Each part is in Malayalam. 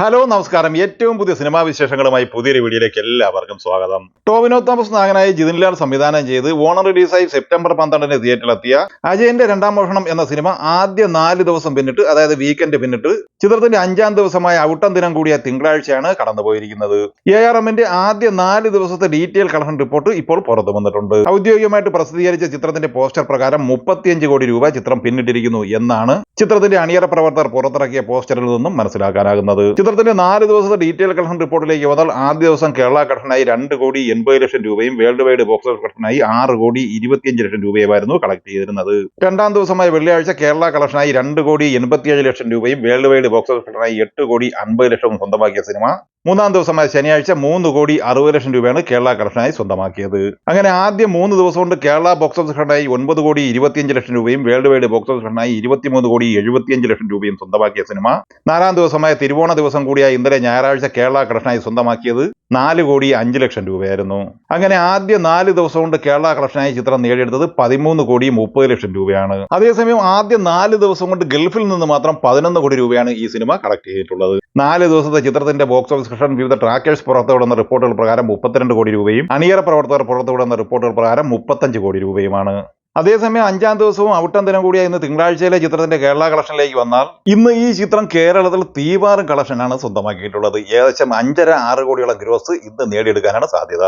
ഹലോ നമസ്കാരം. ഏറ്റവും പുതിയ സിനിമാ വിശേഷങ്ങളുമായി പുതിയൊരു വീഡിയോയിലേക്ക് എല്ലാവർക്കും സ്വാഗതം. ടോവിനോ തോമസ് നായകനായി ജിതിൻലാൽ സംവിധാനം ചെയ്ത് ഓണർ റിലീസായി സെപ്റ്റംബർ പന്ത്രണ്ടിന് തിയേറ്ററിലെത്തിയ അജയന്റെ രണ്ടാം മോഷണം എന്ന സിനിമ ആദ്യ നാല് ദിവസം പിന്നിട്ട് അതായത് വീക്കെൻഡ് പിന്നിട്ട് ചിത്രത്തിന്റെ അഞ്ചാം ദിവസമായ ഔട്ടം ദിനം കൂടിയ തിങ്കളാഴ്ചയാണ് കടന്നുപോയിരിക്കുന്നത്. എ ആർ എമ്മിന്റെ ആദ്യ നാല് ദിവസത്തെ ഡീറ്റെയിൽ കളക്ഷൻ റിപ്പോർട്ട് ഇപ്പോൾ പുറത്തു വന്നിട്ടുണ്ട്. ഔദ്യോഗികമായിട്ട് പ്രസിദ്ധീകരിച്ച ചിത്രത്തിന്റെ പോസ്റ്റർ പ്രകാരം മുപ്പത്തിയഞ്ച് കോടി രൂപ ചിത്രം പിന്നിട്ടിരിക്കുന്നു എന്നാണ് ചിത്രത്തിന്റെ അണിയറ പ്രവർത്തകർ പുറത്തിറക്കിയ പോസ്റ്ററിൽ നിന്നും മനസ്സിലാക്കാനാകുന്നത്. ചിത്രത്തിന്റെ നാല് ദിവസത്തെ ഡീറ്റെയിൽ കളക്ഷൻ റിപ്പോർട്ടിലേക്ക് വന്നാൽ ആദ്യ ദിവസം കേരള കളക്ഷനായി രണ്ട് കോടി എൺപത് ലക്ഷം രൂപയും വേൾഡ് വൈഡ് ബോക്സ് ഓഫീസ് കളക്ഷനായി ആറ് കോടി ഇരുപത്തിയഞ്ച് ലക്ഷം രൂപയുമായിരുന്നു കളക്ട് ചെയ്തിരുന്നത്. രണ്ടാം ദിവസമായ വെള്ളിയാഴ്ച കേരള കളക്ഷനായി രണ്ട് കോടി എൺപത്തിയേഴ് ലക്ഷം രൂപയും വേൾഡ് വൈഡ് ബോക്സ് ഓഫീസ് കളക്ഷനായി എട്ട് കോടി അൻപത് ലക്ഷവും സ്വന്തമാക്കിയ സിനിമ മൂന്നാം ദിവസമായ ശനിയാഴ്ച മൂന്ന് കോടി അറുപത് ലക്ഷം രൂപയാണ് കേരള കളക്ഷനായി സ്വന്തമാക്കിയത്. അങ്ങനെ ആദ്യ മൂന്ന് ദിവസം കൊണ്ട് കേരള ബോക്സ് ഓഫീസ് കളക്ഷനായി ഒൻപത് കോടി ഇരുപത്തിയഞ്ച് ലക്ഷം രൂപയും വേൾഡ് വൈഡ് ബോക്സ് ഓഫീസ് കളക്ഷനായി ഇരുപത്തിമൂന്ന് കോടി എഴുപത്തിയഞ്ച് ലക്ഷം രൂപയും സ്വന്തമാക്കിയ സിനിമ. നാലാം ദിവസമായ തിരുവോണ ദിവസം കൂടിയായ ഇന്നലെ ഞായറാഴ്ച കേരള കളക്ഷനായി സ്വന്തമാക്കിയത്. നാല് കോടി അഞ്ച് ലക്ഷം രൂപയായിരുന്നു. അങ്ങനെ ആദ്യ നാല് ദിവസം കൊണ്ട് കേരള കളക്ഷനായി ചിത്രം നേടിയെടുത്തത് പതിമൂന്ന് കോടി മുപ്പത് ലക്ഷം രൂപയാണ്. അതേസമയം ആദ്യ നാല് ദിവസം കൊണ്ട് ഗൾഫിൽ നിന്ന് മാത്രം പതിനൊന്ന് കോടി രൂപയാണ് ഈ സിനിമ കളക്ട് ചെയ്തിട്ടുള്ളത്. നാല് ദിവസത്തെ ചിത്രത്തിന്റെ ബോക്സ് ഓഫീസ് കളക്ഷൻ വിവിധ ട്രാക്കേഴ്സ് പുറത്തുവിടുന്ന റിപ്പോർട്ടുകൾ പ്രകാരം മുപ്പത്തിരണ്ട് കോടി രൂപയും അണിയറ പ്രവർത്തകർ പുറത്തുവിടുന്ന റിപ്പോർട്ടുകൾ പ്രകാരം മുപ്പത്തഞ്ച് കോടി രൂപയുമാണ്. അതേസമയം അഞ്ചാം ദിവസവും ഔട്ടം ദിനം കൂടിയ ഇന്ന് തിങ്കളാഴ്ചയിലെ ചിത്രത്തിന്റെ കേരള കളക്ഷനിലേക്ക് വന്നാൽ ഇന്ന് ഈ ചിത്രം കേരളത്തിൽ തീവാറും കളക്ഷനാണ് സ്വന്തമാക്കിയിട്ടുള്ളത്. ഏകദേശം അഞ്ചര ആറ് കോടിയോളം ഗ്രോസ് ഇന്ന് നേടിയെടുക്കാനാണ് സാധ്യത.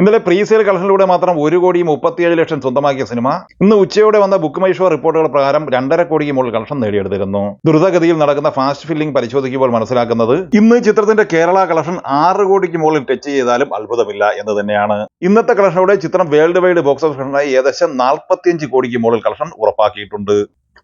ഇന്നലെ പ്രീസെയിൽ കളക്ഷനിലൂടെ മാത്രം ഒരു കോടി മുപ്പത്തിയേഴ് ലക്ഷം സ്വന്തമാക്കിയ സിനിമ. ഇന്ന് ഉച്ചയോടെ വന്ന ബുക്ക് മൈ ഷോ റിപ്പോർട്ടുകൾ പ്രകാരം രണ്ടര കോടിക്ക് മുകളിൽ കളക്ഷൻ നേടിയെടുത്തിരുന്നു. ദ്രുതഗതിയിൽ നടക്കുന്ന ഫാസ്റ്റ് ഫില്ലിംഗ് പരിശോധിക്കുമ്പോൾ മനസ്സിലാക്കുന്നത് ഇന്ന് ചിത്രത്തിന്റെ കേരള കളക്ഷൻ ആറ് കോടിക്ക് മുകളിൽ ടച്ച് ചെയ്താലും അത്ഭുതമില്ല എന്ന് തന്നെയാണ്. ഇന്നത്തെ കളക്ഷനോടെ ചിത്രം വേൾഡ് വൈഡ് ബോക്സ് ഓഫീസ് കളക്ഷനായി ഏകദേശം നാൽപ്പത്തിയഞ്ച് കോടിക്ക് മുകളിൽ കളക്ഷൻ ഉറപ്പാക്കിയിട്ടുണ്ട്.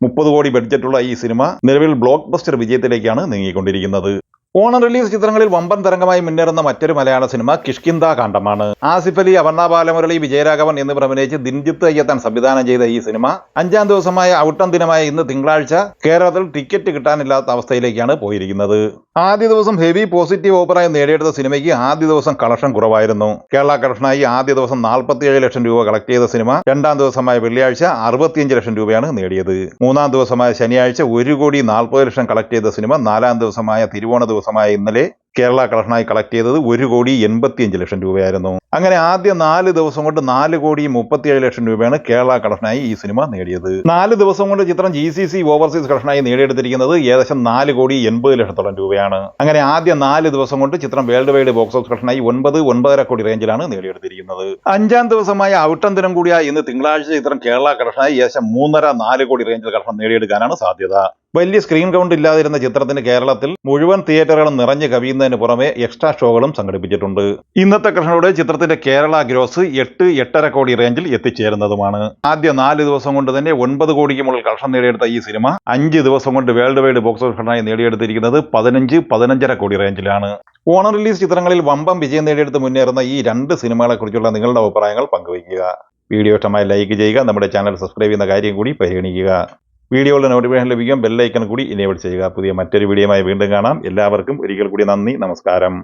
മുപ്പത് കോടി ബഡ്ജറ്റുള്ള ഈ സിനിമ നിലവിൽ ബ്ലോക്ക് ബസ്റ്റർ വിജയത്തിലേക്കാണ് നീങ്ങിക്കൊണ്ടിരിക്കുന്നത്. ഓണം റിലീസ് ചിത്രങ്ങളിൽ വമ്പൻ തരംഗമായി മുന്നേറുന്ന മറ്റൊരു മലയാള സിനിമ കിഷ്കിന്ദ കാണ്ഡമാണ്. ആസിഫ് അലി അപർണ ബാലമുരളി വിജയരാഘവൻ എന്നിവർ അഭിനയിച്ച് ദിൻജിത്ത് അയ്യത്താൻ സംവിധാനം ചെയ്ത ഈ സിനിമ അഞ്ചാം ദിവസമായ ഔട്ടം ദിനമായ ഇന്ന് തിങ്കളാഴ്ച കേരളത്തിൽ ടിക്കറ്റ് കിട്ടാനില്ലാത്ത അവസ്ഥയിലേക്കാണ് പോയിരിക്കുന്നത്. ആദ്യ ദിവസം ഹെവി പോസിറ്റീവ് ഓപ്പറായി നേടിയെടുത്ത സിനിമയ്ക്ക് ആദ്യ ദിവസം കളക്ഷൻ കുറവായിരുന്നു. കേരള കളക്ഷനായി ആദ്യ ദിവസം നാൽപ്പത്തിയേഴ് ലക്ഷം രൂപ കളക്ട് ചെയ്ത സിനിമ രണ്ടാം ദിവസമായ വെള്ളിയാഴ്ച അറുപത്തിയഞ്ച് ലക്ഷം രൂപയാണ് നേടിയത്. മൂന്നാം ദിവസമായ ശനിയാഴ്ച ഒരു കോടി നാൽപ്പത് ലക്ഷം കളക്ട് ചെയ്ത സിനിമ നാലാം ദിവസമായ തിരുവോണ ദിവസമായ ഇന്നലെ കേരള കളക്ഷനായി കളക്ട് ചെയ്തത് ഒരു കോടി എൺപത്തിയഞ്ച് ലക്ഷം രൂപയായിരുന്നു. അങ്ങനെ ആദ്യ നാല് ദിവസം കൊണ്ട് നാല് കോടി മുപ്പത്തിയേഴ് ലക്ഷം രൂപയാണ് കേരള കളക്ഷനായി ഈ സിനിമ നേടിയത്. നാല് ദിവസം കൊണ്ട് ചിത്രം ജി സി സി ഓവർസീസ് കളക്ഷനായി നേടിയെടുത്തിരിക്കുന്നത് ഏകദേശം നാല് കോടി എൺപത് ലക്ഷത്തോളം രൂപയാണ്. അങ്ങനെ ആദ്യ നാല് ദിവസം കൊണ്ട് ചിത്രം വേൾഡ് വൈഡ് ബോക്സ് ഓഫീസ് കളക്ഷനായി ഒൻപത് ഒൻപതര കോടി റേഞ്ചിലാണ് നേടിയെടുത്തിരിക്കുന്നത്. അഞ്ചാം ദിവസമായ ഔട്ടം ദിനം കൂടിയ ഇന്ന് തിങ്കളാഴ്ച ചിത്രം കേരള കളക്ഷനായി ഏകദേശം മൂന്നര നാല് കോടി റേഞ്ചിൽ കളക്ഷൻ നേടിയെടുക്കാനാണ് സാധ്യത. വലിയ സ്ക്രീൻ കൗണ്ട് ഇല്ലാതിരുന്ന ചിത്രത്തിന് കേരളത്തിൽ മുഴുവൻ തിയേറ്ററുകളും നിറഞ്ഞു കവിയുന്നതിന് പുറമെ എക്സ്ട്രാ ഷോകളും സംഘടിപ്പിച്ചിട്ടുണ്ട്. ഇന്നത്തെ കൃഷ്ണയുടെ ചിത്രത്തിന്റെ കേരള ഗ്രോസ് എട്ട് എട്ടര കോടി റേഞ്ചിൽ എത്തിച്ചേരുന്നതുമാണ്. ആദ്യ നാല് ദിവസം കൊണ്ട് തന്നെ ഒൻപത് കോടിക്ക് മുകളിൽ കളക്ഷൻ നേടിയെടുത്ത ഈ സിനിമ അഞ്ച് ദിവസം കൊണ്ട് വേൾഡ് വൈഡ് ബോക്സ് ഓഫീസിനായി നേടിയെടുത്തിരിക്കുന്നത് പതിനഞ്ച് പതിനഞ്ചര കോടി റേഞ്ചിലാണ് ഓണർ റിലീസ് ചിത്രങ്ങളിൽ വമ്പം വിജയം നേടിയെടുത്ത് മുന്നേറുന്ന ഈ രണ്ട് സിനിമകളെക്കുറിച്ചുള്ള നിങ്ങളുടെ അഭിപ്രായങ്ങൾ പങ്കുവയ്ക്കുക. വീഡിയോ ഇഷ്ടമായി ലൈക്ക് ചെയ്യുക നമ്മുടെ ചാനൽ സബ്സ്ക്രൈബ് ചെയ്യുന്ന കാര്യം കൂടി പരിഗണിക്കുക. വീഡിയോകളുടെ നോട്ടിഫിക്കേഷൻ ലഭിക്കാൻ ബെല്ലൈക്കൺ കൂടി ഇനേബിൾ ചെയ്യുക. പുതിയ മറ്റൊരു വീഡിയോയുമായി വീണ്ടും കാണാം. എല്ലാവർക്കും ഒരിക്കൽ കൂടി നന്ദി നമസ്കാരം.